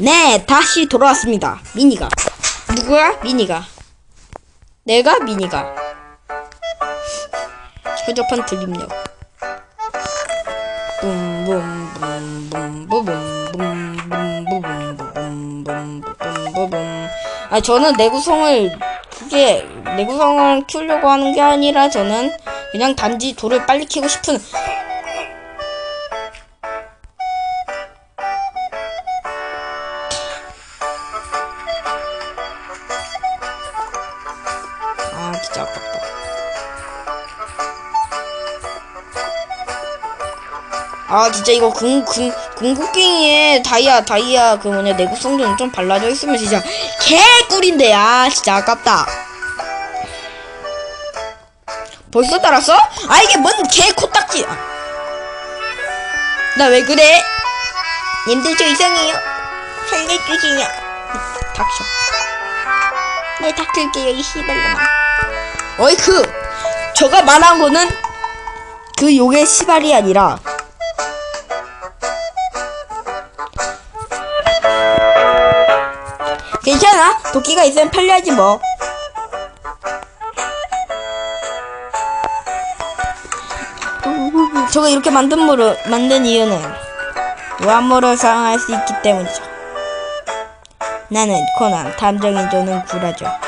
네, 다시 돌아왔습니다. 미니가. 누구야? 미니가. 내가 미니가. 허접한 드림력. 아, 저는 내구성을 그게 내구성을 키우려고 하는 게 아니라 저는 그냥 단지 돌을 빨리 키고 싶은 아 아깝다. 아 진짜 이거 궁, 궁, 궁극갱이에 다이아 다이아 그 뭐냐 내구성 좀, 좀 발라져 있으면 진짜 개꿀인데. 아 진짜 아깝다. 벌써 따랐어? 아 이게 뭔 개 코딱지. 나왜 그래? 님들 저 이상해요. 살려주세요. 닥쳐. 네 닥칠게요 이 씨발놈아 어이 그 저가 말한 거는 그 욕의 시발이 아니라 괜찮아? 도끼가 있으면 편리하지 뭐. 저가 이렇게 만든 물을 만든 이유는 와물을 사용할 수 있기 때문이죠. 나는 코난 탐정인 저는 구라죠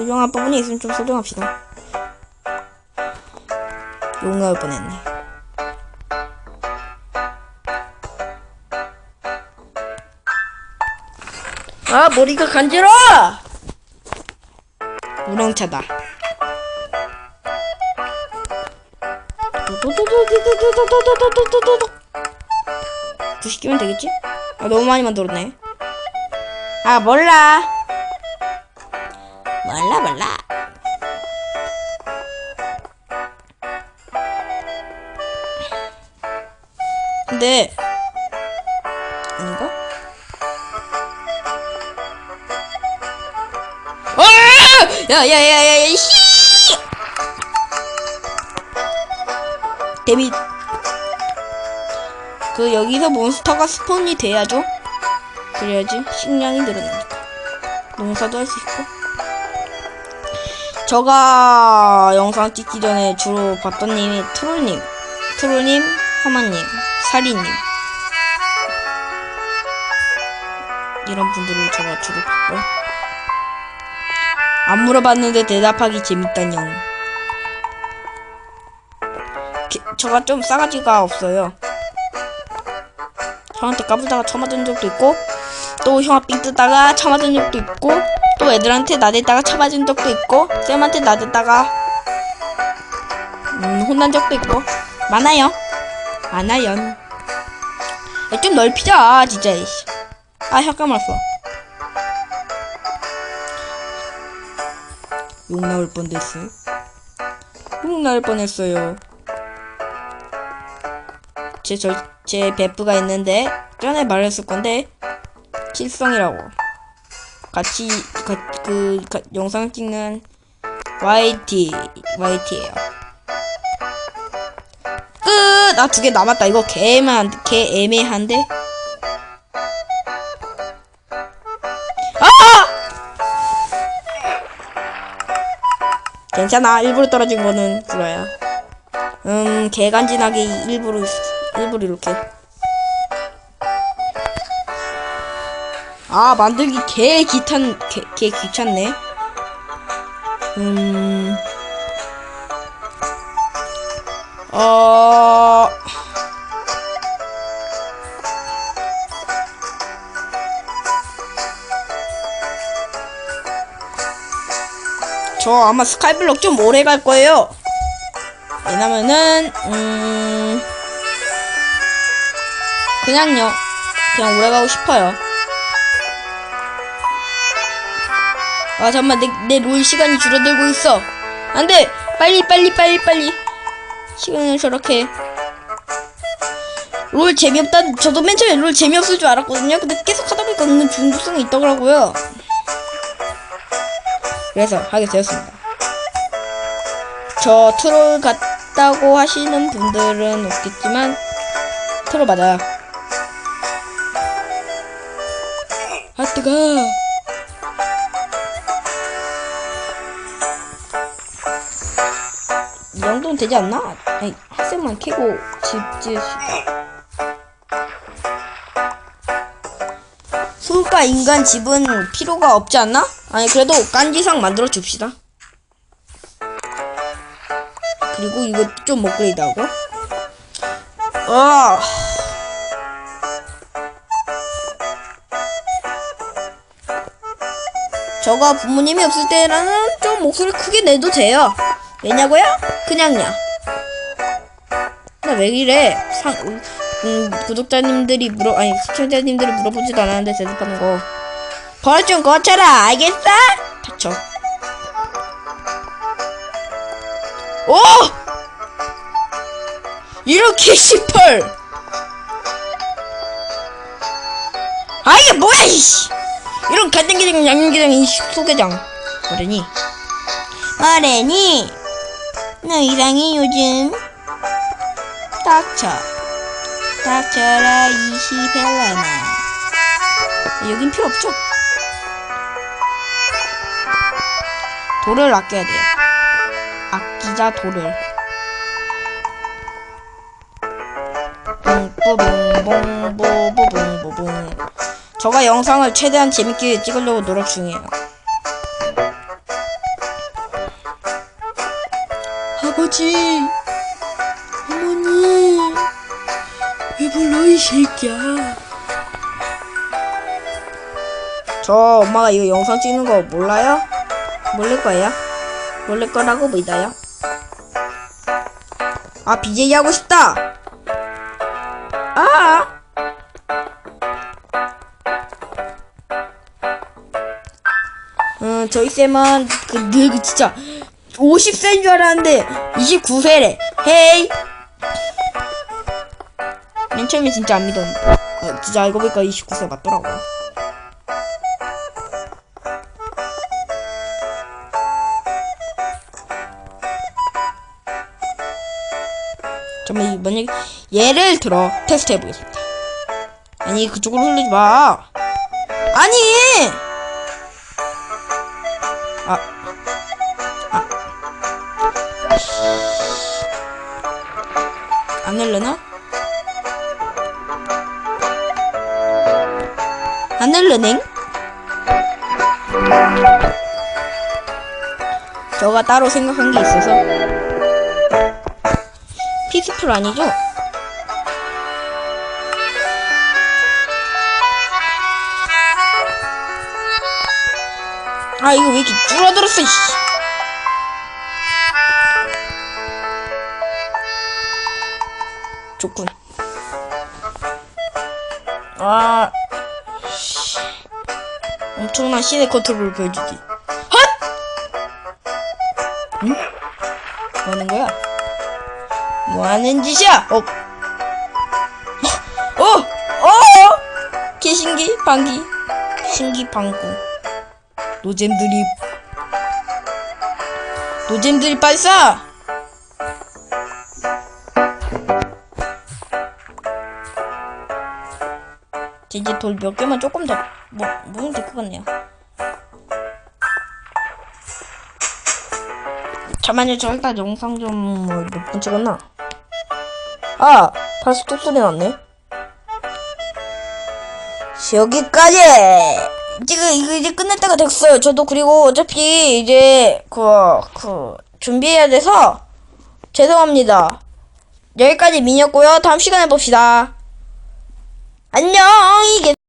소중한 부분이 있으면 좀 소중합시다. 욕 나올 뻔했네. 아 머리가 간지러워! 우렁차다. 부시키면 되겠지? 아 너무 많이 만들었네 아 몰라 몰라 몰라 근데 아닌가? 아! 야야야야야 씨! 데미 그 여기서 몬스터가 스폰이 돼야죠. 그래야지 식량이 늘어나니까 농사도 할 수 있고. 제가 영상 찍기 전에 주로 봤던 님이 트롤님, 트롤님, 하마님, 사리님 이런 분들을 제가 주로 봤고요. 안 물어봤는데 대답하기 재밌단 영. 게- 저가 좀 싸가지가 없어요. 형한테 까불다가 쳐맞은 적도 있고, 또 형아 삥 뜨다가 쳐맞은 적도 있고, 또 애들한테 나댔다가 쳐맞은 적도 있고, 쌤한테 나댔다가 음, 혼난 적도 있고, 많아요. 많아요. 야, 좀 넓히자, 진짜. 아, 혀 까물었어. 욕 나올 뻔했어요. 욕 나올 뻔했어요. 제, 저, 제 베프가 있는데, 전에 말했을 건데, 실성이라고. 같이, 가, 그, 가, 영상 찍는 YT, YT에요. 끝! 아, 두개 남았다. 이거 개만, 개 애매한데? 아! 괜찮아. 일부러 떨어진 거는 불어야. 음, 개간지나게 일부러, 일부러 이렇게. 아, 만들기 개 귀찮, 개, 개 귀찮네. 음. 어. 저 아마 스카이블럭 좀 오래 갈 거예요. 왜냐면은, 음. 그냥요. 그냥 오래 가고 싶어요. 아, 잠깐만. 내, 내롤 시간이 줄어들고 있어. 안 돼! 빨리, 빨리, 빨리, 빨리. 시간을 저렇게. 롤 재미없다. 저도 맨 처음에 롤 재미없을 줄 알았거든요. 근데 계속 하다 보니까 은근 중독성이 있더라고요. 그래서 하게 되었습니다. 저 트롤 같다고 하시는 분들은 없겠지만 트롤 맞아요. 뜨거. 이 정도면 되지 않나? 아니, 학생만 캐고 집 지읍시다. 술과 인간 집은 필요가 없지 않나? 아니, 그래도 깐지상 만들어 줍시다. 그리고 이거 좀 업그레이드 하고. 아. 저가 부모님이 없을 때라는 좀 목소리 크게 내도 돼요. 왜냐고요? 그냥요. 나 왜 이래? 상, 음, 구독자님들이 물어, 아니, 시청자님들이 물어보지도 않았는데 대답하는 거. 버릇 좀 고쳐라, 알겠어? 닥쳐. 오! 이렇게 시펄! 아, 이게 뭐야, 이씨! 이런 간장게장, 양념게장, 이 소게장. 어른이. 어른이, 너 이상해, 요즘. 닥쳐. 닥쳐라, 이 시벨라나. 여긴 필요 없죠? 돌을 아껴야 돼요. 아끼자, 돌을. 뿡뿌붕붕뿌뿌붕뿌붕 저가 영상을 최대한 재밌게 찍으려고 노력 중이에요. 아버지, 어머니, 왜 불러 이 새끼야? 저 엄마가 이거 영상 찍는 거 몰라요? 모를 거예요? 모를 거라고 믿어요? 아 BJ 하고 싶다. 아. 음, 저희 쌤은 그 늙, 진짜 50세인 줄 알았는데 29세래. 헤이. 맨 처음에 진짜 안 믿었는데. 어, 진짜 알고 보니까 29세 맞더라고. 잠깐만, 만약에, 예를 들어, 테스트 해보겠습니다. 아니, 그쪽으로 흘리지 마. 아니! 흘러나? 안 흘러냉? 저가 따로 생각한 게 있어서 피스풀 아니죠? 아 이거 왜 이렇게 줄어들었어 이씨 좋군 아 씨. 엄청난 신의 컨트롤을 보여주기 헛! 응? 뭐 하는 거야? 뭐 하는 짓이야? 어? 어? 어? 어? 개신기 방기 신기 방구 노잼들이 노잼들이 발사 이제 돌 몇 개만 조금 더 뭐, 모으면 될 것 같네요 잠깐만요 저 일단 영상 좀몇 분 찍었나 아 다시 또 소리 났네 여기까지 지금 이거 이제 끝낼 때가 됐어요. 저도 그리고 어차피 이제 그 그 준비해야 돼서 죄송합니다. 여기까지 미니였고요. 다음 시간에 봅시다. 안녕히 계세요.